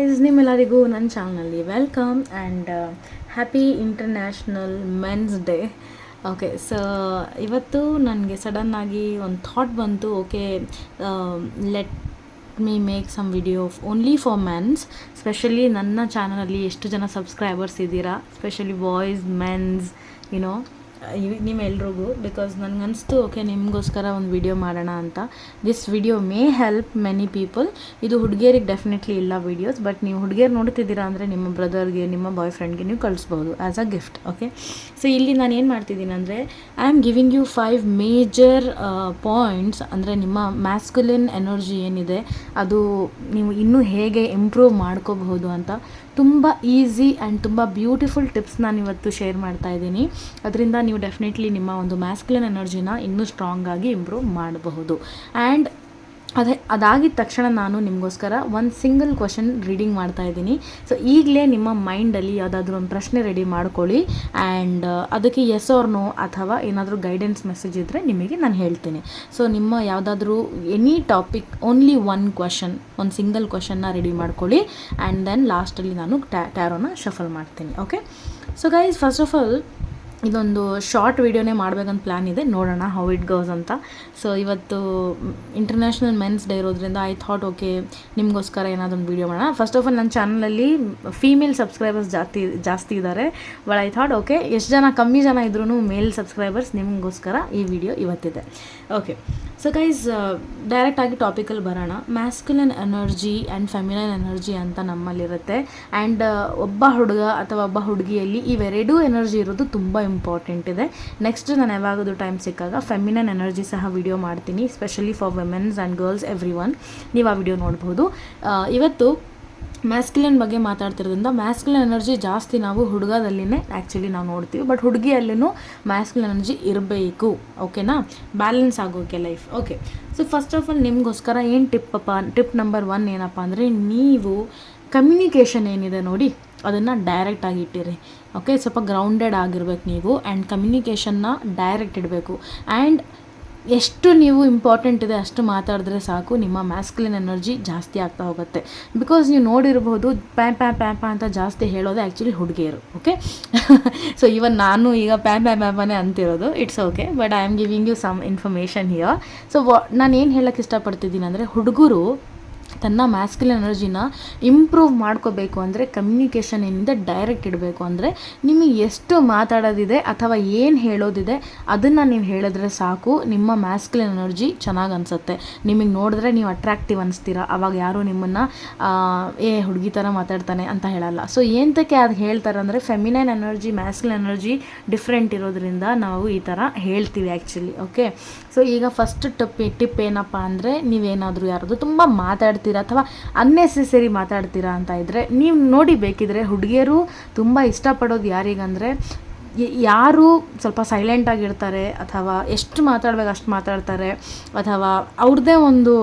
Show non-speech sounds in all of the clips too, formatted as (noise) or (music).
Guys ನಿಮ್ಮೆಲ್ಲರಿಗೂ ನನ್ನ ಚಾನಲ್ನಲ್ಲಿ welcome and happy international mens day okay so ಇವತ್ತು ನನಗೆ ಸಡನ್ನಾಗಿ ಒಂದು ಥಾಟ್ ಬಂತು okay let me make some video only for mens specially ನನ್ನ ಚಾನಲಲ್ಲಿ ಎಷ್ಟು ಜನ ಸಬ್ಸ್ಕ್ರೈಬರ್ಸ್ ಇದ್ದೀರಾ specially boys mens you know ನಿಮ್ಮೆಲ್ರಿಗೂ ಬಿಕಾಸ್ ನನಗನ್ನಿಸ್ತು ಓಕೆ ನಿಮಗೋಸ್ಕರ ಒಂದು ವಿಡಿಯೋ ಮಾಡೋಣ ಅಂತ. This video may help many people ಇದು ಹುಡುಗಿಯರಿಗೆ ಡೆಫಿನೆಟ್ಲಿ ಇಲ್ಲ ವೀಡಿಯೋಸ್ ಬಟ್ ನೀವು ಹುಡುಗಿಯರು ನೋಡ್ತಿದ್ದೀರಾ ಅಂದರೆ ನಿಮ್ಮ ಬ್ರದರ್ಗೆ ನಿಮ್ಮ ಬಾಯ್ ಫ್ರೆಂಡ್ಗೆ ನೀವು ಕಳಿಸ್ಬೋದು as a gift okay so ಇಲ್ಲಿ ನಾನು ಏನು ಮಾಡ್ತಿದ್ದೀನಿ ಅಂದರೆ I am giving you five major points ಅಂದರೆ ನಿಮ್ಮ ಮ್ಯಾಸ್ಕುಲಿನ್ ಎನರ್ಜಿ ಏನಿದೆ, ಅದು ನೀವು ಇನ್ನೂ ಹೇಗೆ ಇಂಪ್ರೂವ್ ಮಾಡ್ಕೋಬಹುದು ಅಂತ ತುಂಬ ಈಸಿ ಆ್ಯಂಡ್ ತುಂಬ ಬ್ಯೂಟಿಫುಲ್ ಟಿಪ್ಸ್ ನಾನು ಇವತ್ತು ಶೇರ್ ಮಾಡ್ತಾ ಇದ್ದೀನಿ. ಅದರಿಂದ ನೀವು ಡೆಫಿನೆಟ್ಲಿ ನಿಮ್ಮ ಒಂದು ಮ್ಯಾಸ್ಕ್ಲಿನ್ ಎನರ್ಜಿನ ಇನ್ನೂ ಸ್ಟ್ರಾಂಗ್ ಆಗಿ ಇಂಪ್ರೂವ್ ಮಾಡಬಹುದು. ಆ್ಯಂಡ್ ಅದೇ ಅದಾಗಿದ ತಕ್ಷಣ ನಾನು ನಿಮಗೋಸ್ಕರ ಒಂದು ಸಿಂಗಲ್ ಕ್ವಶನ್ ರೀಡಿಂಗ್ ಮಾಡ್ತಾ ಇದ್ದೀನಿ. ಸೊ ಈಗಲೇ ನಿಮ್ಮ ಮೈಂಡಲ್ಲಿ ಯಾವುದಾದ್ರೂ ಒಂದು ಪ್ರಶ್ನೆ ರೆಡಿ ಮಾಡ್ಕೊಳ್ಳಿ. ಆ್ಯಂಡ್ ಅದಕ್ಕೆ ಎಸ್ ಆರ್ ನೋ ಅಥವಾ ಏನಾದರೂ ಗೈಡೆನ್ಸ್ ಮೆಸೇಜ್ ಇದ್ದರೆ ನಿಮಗೆ ನಾನು ಹೇಳ್ತೀನಿ. ಸೊ ನಿಮ್ಮ ಯಾವುದಾದ್ರೂ any topic only one question ಒಂದು ಸಿಂಗಲ್ ಕ್ವಶನ್ನ ರೆಡಿ ಮಾಡ್ಕೊಳ್ಳಿ. ಆ್ಯಂಡ್ ದೆನ್ ಲಾಸ್ಟಲ್ಲಿ ನಾನು ಟ್ಯಾ ಟ್ಯಾರೋನ ಶಫಲ್ ಮಾಡ್ತೀನಿ okay so guys first of all ಇದೊಂದು ಶಾರ್ಟ್ ವೀಡಿಯೋನೇ ಮಾಡ್ಬೇಕಂತ ಪ್ಲ್ಯಾನ್ ಇದೆ. ನೋಡೋಣ ಹೌ ಇಟ್ ಗೋಸ್ ಅಂತ. ಸೊ ಇವತ್ತು ಇಂಟರ್ನ್ಯಾಷನಲ್ ಮೆನ್ಸ್ ಡೇ ಇರೋದ್ರಿಂದ ಐ ಥಾಟ್ ಓಕೆ ನಿಮಗೋಸ್ಕರ ಏನಾದರೂ ಒಂದು ವೀಡಿಯೋ ಮಾಡೋಣ ಫಸ್ಟ್ ಆಫ್ ಆಲ್ ನನ್ನ ಚಾನಲಲ್ಲಿ ಫೀಮೇಲ್ ಸಬ್ಸ್ಕ್ರೈಬರ್ಸ್ ಜಾಸ್ತಿ ಜಾಸ್ತಿ ಇದ್ದಾರೆ ಬಟ್ ಐ ಥಾಟ್ ಓಕೆ ಎಷ್ಟು ಜನ, ಕಮ್ಮಿ ಜನ ಇದ್ರೂ ಮೇಲ್ ಸಬ್ಸ್ಕ್ರೈಬರ್ಸ್ ನಿಮಗೋಸ್ಕರ ಈ ವಿಡಿಯೋ ಇವತ್ತಿದೆ. ಓಕೆ ಸೊ ಗೈಸ್ ಡೈರೆಕ್ಟಾಗಿ ಟಾಪಿಕಲ್ಲಿ ಬರೋಣ. Masculine energy and feminine energy ಅಂತ ನಮ್ಮಲ್ಲಿರುತ್ತೆ. ಆ್ಯಂಡ್ ಒಬ್ಬ ಹುಡುಗ ಅಥವಾ ಒಬ್ಬ ಹುಡುಗಿಯಲ್ಲಿ ಇವೆರಡೂ ಎನರ್ಜಿ ಇರೋದು ತುಂಬ ಇಂಪಾರ್ಟೆಂಟ್ ಇದೆ. ನೆಕ್ಸ್ಟ್ ನಾನು ಯಾವಾಗದು ಟೈಮ್ ಸಿಕ್ಕಾಗ ಫೆಮಿನನ್ ಎನರ್ಜಿ ಸಹ ವಿಡಿಯೋ ಮಾಡ್ತೀನಿ specially for womens and girls every one ನೀವು ಆ ವಿಡಿಯೋ ನೋಡ್ಬೋದು. ಇವತ್ತು ಮ್ಯಾಸ್ಕ್ಯುಲಿನ್ ಬಗ್ಗೆ ಮಾತಾಡ್ತಿರೋದ್ರಿಂದ ಮ್ಯಾಸ್ಕ್ಯುಲಿನ್ ಎನರ್ಜಿ ಜಾಸ್ತಿ ನಾವು ಹುಡುಗದಲ್ಲಿನೇ ಆ್ಯಕ್ಚುಲಿ ನಾವು ನೋಡ್ತೀವಿ. ಬಟ್ ಹುಡುಗಿಯಲ್ಲೂ ಮ್ಯಾಸ್ಕ್ಯುಲಿನ್ ಎನರ್ಜಿ ಇರಬೇಕು ಓಕೆನಾ ಬ್ಯಾಲೆನ್ಸ್ ಆಗೋಕೆ life okay so first of all ನಿಮಗೋಸ್ಕರ ಏನು ಟಿಪ್ಪಪ್ಪ ಟಿಪ್ ನಂಬರ್ ಒನ್ ಏನಪ್ಪ ಅಂದರೆ, ನೀವು ಕಮ್ಯುನಿಕೇಷನ್ ಏನಿದೆ ನೋಡಿ, ಅದನ್ನು ಡೈರೆಕ್ಟಾಗಿ ಇಟ್ಟಿರಿ. ಓಕೆ ಸ್ವಲ್ಪ ಗ್ರೌಂಡೆಡ್ ಆಗಿರ್ಬೇಕು ನೀವು ಆ್ಯಂಡ್ ಕಮ್ಯುನಿಕೇಷನ್ನ ಡೈರೆಕ್ಟ್ ಇಡಬೇಕು. ಆ್ಯಂಡ್ ಎಷ್ಟು ನೀವು ಇಂಪಾರ್ಟೆಂಟ್ ಇದೆ ಅಷ್ಟು ಮಾತಾಡಿದ್ರೆ ಸಾಕು, ನಿಮ್ಮ ಮ್ಯಾಸ್ಕ್ಲಿನ್ ಎನರ್ಜಿ ಜಾಸ್ತಿ ಆಗ್ತಾ ಹೋಗುತ್ತೆ. ಬಿಕಾಸ್ ನೀವು ನೋಡಿರ್ಬೋದು, ಪ್ಯಾ ಪ್ಯಾ ಪ್ಯಾ ಪ್ಯಾ ಅಂತ ಜಾಸ್ತಿ ಹೇಳೋದು ಆ್ಯಕ್ಚುಲಿ ಹುಡುಗಿಯರು ಓಕೆ ಸೊ ಇವನ್ ನಾನು ಈಗ ಪ್ಯಾ ಪ್ಯಾ ಪ್ಯಾಪಾನೇ ಅಂತಿರೋದು it's okay but I am giving you some information here so ನಾನು ಏನು ಹೇಳೋಕ್ಕೆ ಇಷ್ಟಪಡ್ತಿದ್ದೀನಿ ಅಂದರೆ, ಹುಡುಗರು ತನ್ನ ಮ್ಯಾಸ್ಕಿಲ್ ಎನರ್ಜಿನ ಇಂಪ್ರೂವ್ ಮಾಡ್ಕೋಬೇಕು ಅಂದರೆ ಕಮ್ಯುನಿಕೇಷನಿಂದ ಡೈರೆಕ್ಟ್ ಇಡಬೇಕು ಅಂದರೆ ನಿಮಗೆ ಎಷ್ಟು ಮಾತಾಡೋದಿದೆ ಅಥವಾ ಏನು ಹೇಳೋದಿದೆ ಅದನ್ನು ನೀವು ಹೇಳಿದ್ರೆ ಸಾಕು. ನಿಮ್ಮ ಮ್ಯಾಸ್ಕಿಲ್ ಎನರ್ಜಿ ಚೆನ್ನಾಗಿ ಅನಿಸುತ್ತೆ. ನಿಮಗೆ ನೋಡಿದ್ರೆ ನೀವು ಅಟ್ರಾಕ್ಟಿವ್ ಅನಿಸ್ತೀರಾ. ಅವಾಗ ಯಾರೂ ನಿಮ್ಮನ್ನು ಏ, ಹುಡುಗಿ ಥರ ಮಾತಾಡ್ತಾನೆ ಅಂತ ಹೇಳಲ್ಲ. ಸೊ ಏನಕ್ಕೆ ಅದು ಹೇಳ್ತಾರೆ ಅಂದರೆ feminine energy masculine energy different ಇರೋದ್ರಿಂದ ನಾವು ಈ ಥರ ಹೇಳ್ತೀವಿ ಆ್ಯಕ್ಚುಲಿ ಓಕೆ ಸೊ ಈಗ ಫಸ್ಟ್ ಟಿಪ್ ಟಿಪ್ ಏನಪ್ಪ ಅಂದರೆ ನೀವೇನಾದರೂ ಯಾರಾದರೂ ತುಂಬ ಮಾತಾಡ್ತೀರಾ ಅಥವಾ ಅನ್ನೆಸೆಸರಿ ಮಾತಾಡ್ತೀರಾ ಅಂತ ಇದ್ದರೆ ನೀವು ನೋಡಿ ಬೇಕಿದ್ರೆ ಹುಡುಗಿಯರು ತುಂಬ ಇಷ್ಟಪಡೋದು ಯಾರಿಗಂದರೆ ಯಾರು ಸ್ವಲ್ಪ ಸೈಲೆಂಟಾಗಿರ್ತಾರೆ ಅಥವಾ ಎಷ್ಟು ಮಾತಾಡ್ಬೇಕು ಅಷ್ಟು ಮಾತಾಡ್ತಾರೆ ಅಥವಾ ಅವ್ರದ್ದೇ ಒಂದು